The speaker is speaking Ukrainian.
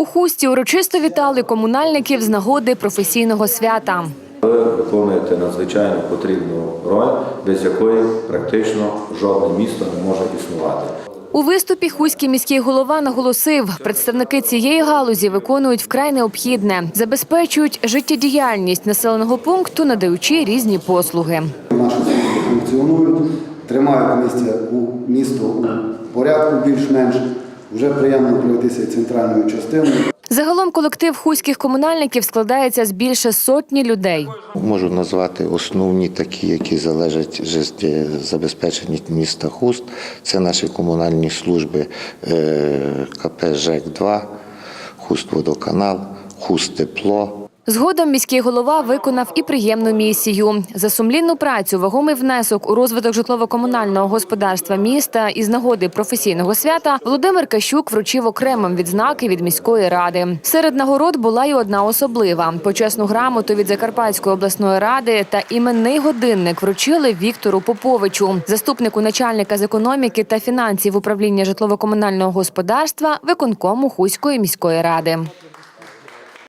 У хусті урочисто вітали комунальників з нагоди професійного свята. Ви виконуєте надзвичайно потрібну роль, без якої практично жодне місто не може існувати. У виступі хуський міський голова наголосив, представники цієї галузі виконують вкрай необхідне, забезпечують життєдіяльність населеного пункту, надаючи різні послуги. Наші служби функціонують, тримають місто у порядку більш-менш. Вже приємно пройтися центральною частиною. Загалом колектив хуських комунальників складається з більше сотні людей. Можу назвати основні такі, які залежать забезпечення міста Хуст. Це наші комунальні служби е, КП ЖЕК-2, Хуст-Водоканал, Хуст-Тепло. Згодом міський голова виконав і приємну місію за сумлінну працю, вагомий внесок у розвиток житлово-комунального господарства міста із нагоди професійного свята Володимир Кащук вручив окремим відзнаки від міської ради. Серед нагород була й одна особлива почесну грамоту від Закарпатської обласної ради та іменний годинник вручили Віктору Поповичу, заступнику начальника з економіки та фінансів управління житлово-комунального господарства виконкому Хуської міської ради.